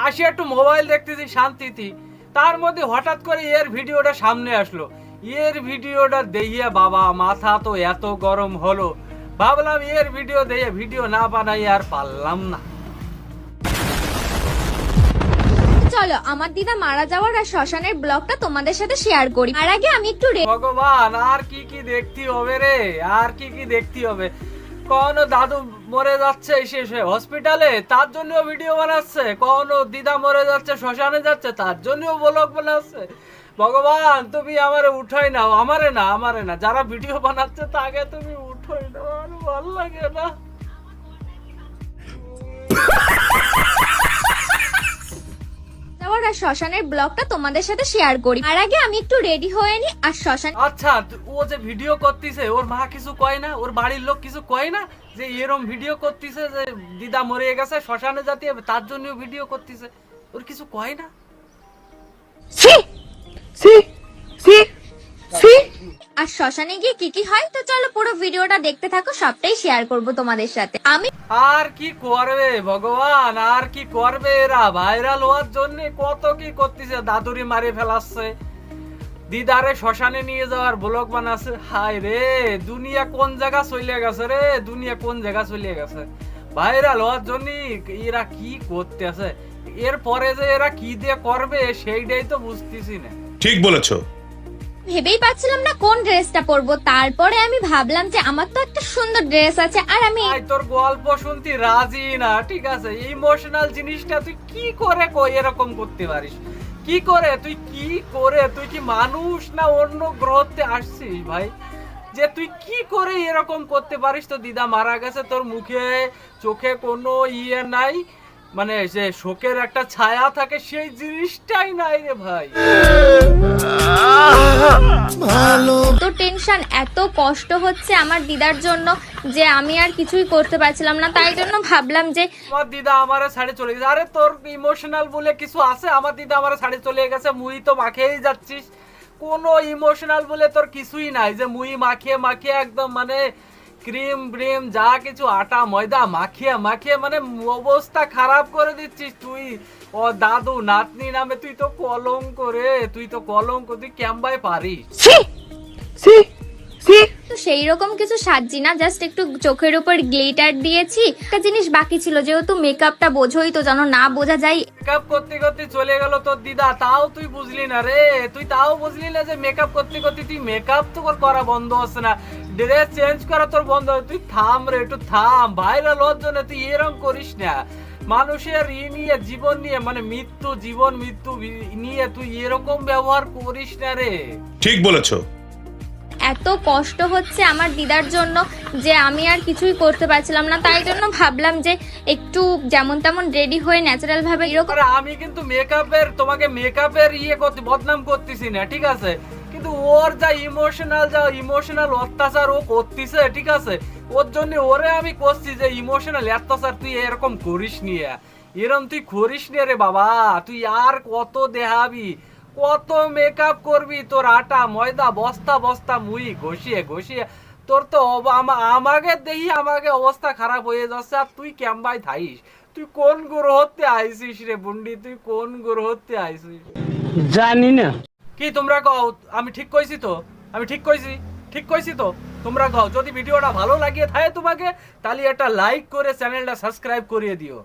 আসি একটু মোবাইল দেখতেছি, শান্তিতে। তার মধ্যে হঠাৎ করে এর ভিডিওটা সামনে আসলো। এর ভিডিওটা দেখিয়ে, বাবা, মাথা তো এত গরম হলো। ভাবলাম এর ভিডিও দিয়ে ভিডিও না বানাই আর পারলাম না। চলো, আমার দিদা মারা যাওয়ার আর শ্মশানের ব্লগটা তোমাদের সাথে শেয়ার করি। আর আগে আমি একটু ভগবান, আর কি কি দেখতে হবে রে? আর কি কি দেখতে হবে? কখনো দাদু মরে যাচ্ছে শেষে হসপিটালে তার জন্য ভিডিও বানাচ্ছে। কখনো দিদা মরে যাচ্ছে, শ্মশানে যাচ্ছে, তার জন্য ব্লগ বানাচ্ছে। ভগবান, তুমি আমারে উঠাই নাও, আমারে না আমারে না। যারা ভিডিও বানাচ্ছে, তাকে তুমি উঠাই নাও, আর ভালো লাগে না। আর শ্মশানের ব্লগটা তোমাদের সাথে শেয়ার করি। আর আগে আমি একটু রেডি হয়ে নি আর শ্মশান আচ্ছা ও যে ভিডিও করতেছে ওর মা কিছু কয় না? ওর বাড়ির লোক কিছু কয় না? যে এরম ভিডিও করতেছে যে দিদা মরে গেছে শ্মশানে জাতি হবে তার জন্য ভিডিও করতেছে। ওর কিছু কয় না? আর শ্মশানে গিয়ে কি কি হয় তো চলো পুরো ভিডিওটা দেখতে থাকো সবটাই শেয়ার করব তোমাদের সাথে। আমি আর কি করবে ভগবান? আর কি করবে এরা? ভাইরাল হওয়ার জন্য কত কি করতেছে দাদুরি মারি ফেলাচ্ছে। দিদারে শ্মশানে নিয়ে যাওয়ার ব্লগ বানাচ্ছে। হায় রে দুনিয়া কোন জায়গা চলে গেছে রে? দুনিয়া কোন জায়গা চলে গেছে? ভাইরাল হওয়ার জন্য এরা কি করতেছে? এরপরে যে এরা কি দিয়ে করবে সেইটাই তো বুঝতেছি না। ঠিক বলেছ। ভেবেই পাচ্ছিলাম না কোন ড্রেসটা পরবো। তারপরে আমি ভাবলাম যে আমার তো একটা সুন্দর ড্রেস আছে, আর আমি তোর গল্প শুনতে রাজি না, ঠিক আছে? ইমোশনাল জিনিসটা তুই কি করে কই এরকম করতে পারিস? কি করে? তুই কি করে? তুই কি মানুষ না অন্য গ্রহতে আসছিস ভাই? যে তুই কি করে এরকম করতে পারিস? তো দিদা মারা গেছে, তোর মুখে, চোখে কোনো ইয়ে নাই। মানে যে শোকের একটা ছায়া থাকে সেই জিনিসটাই নাই রে ভাই। এত টেনশন এত কষ্ট হচ্ছে আমার দিদার জন্য যে আমি আর কিছুই করতে পারছিলাম না। তাই জন্য ভাবলাম যে আমার দিদা আমার ছাড়ে চলে গেছে। আরে তোর ইমোশনাল বলে কিছু আছে? আমার দিদা আমার ছাড়ে চলে গেছে মুই তো মাখেই যাচ্ছিস। কোনো ইমোশনাল বলে তোর কিছুই নাই যে মুই মাখিয়ে মাখিয়ে একদম মানে ক্রিম ব্রিম, যা কিছু, আটা, ময়দা, মাখিয়ে মাখিয়ে মানে অবস্থা খারাপ করে দিচ্ছিস তুই। ও দাদু, নাতনি নামে তুই তো কলম করে তুই তো কলম করে তুই ক্যাম্বাই পারিস। তো সেই রকম কিছু সাজছি না জাস্ট একটু চোখের উপর গ্লিটার দিয়েছি। একটা জিনিস বাকি ছিল যেহেতু মেকআপটা বোঝোই তো জানো না বোঝা যায়। মেকআপ করতে করতে চলে গেল তোর দিদা তাও তুই বুঝলি না রে। তুই তাও বুঝলি না যে মেকআপ করতে করতে তুই মেকআপ তো করা বন্ধ হচ্ছে না। ড্রেস চেঞ্জ করা তোর বন্ধ হচ্ছে। তুই থাম রে একটু থাম। ভাইরাল হওয়ার জন্য তুই এরকম করিস না। মানুষের ই নিয়ে জীবন নিয়ে মানে মৃত্যু জীবন মৃত্যু নিয়ে তুই এরকম ব্যবহার করিস না রে। ঠিক বলেছ। এত কষ্ট হচ্ছে আমার দিদার জন্য যে আমি আর কিছুই করতে পারছিলাম না। তাই জন্য ভাবলাম যে একটু যেমন তেমন রেডি হয়ে ন্যাচারাল ভাবে এরকম আমি কিন্তু মেকআপের তোমাকে মেকআপের ইয়ে করতে বদনাম করতেছি না ঠিক আছে? কিন্তু ওর যা ইমোশনাল যা ইমোশনাল অত্যাচার ও করতেছে ঠিক আছে? ওর জন্য ওরে আমি করছি যে ইমোশনাল অত্যাচার তুই এরকম করিস নিয়ে এরম তুই করিস নি রে বাবা তুই আর কত দেখাবি? কত মেকআপ করবি? তোর আটা ময়দা বস্তা বস্তা মুই ঘষিয়ে ঘষিয়ে। তোর তো আমাকে দেখি আমাকে অবস্থা খারাপ হয়ে যাচ্ছে। আর তুই ক্যাম্বাই থাইস তুই কোন গ্রহতে আইসিস রে বুন্ডি? তুই কোন গ্রহতে আইসিস? জানি না। কি তোমরা কও? আমি ঠিক কইছি তো? আমি ঠিক কইছি? ঠিক কইছি তো? তোমরা কও? যদি ভিডিওটা ভালো লাগিয়ে থাকে তোমাকে তাহলে একটা লাইক করে চ্যানেলটা সাবস্ক্রাইব করিয়ে দিও।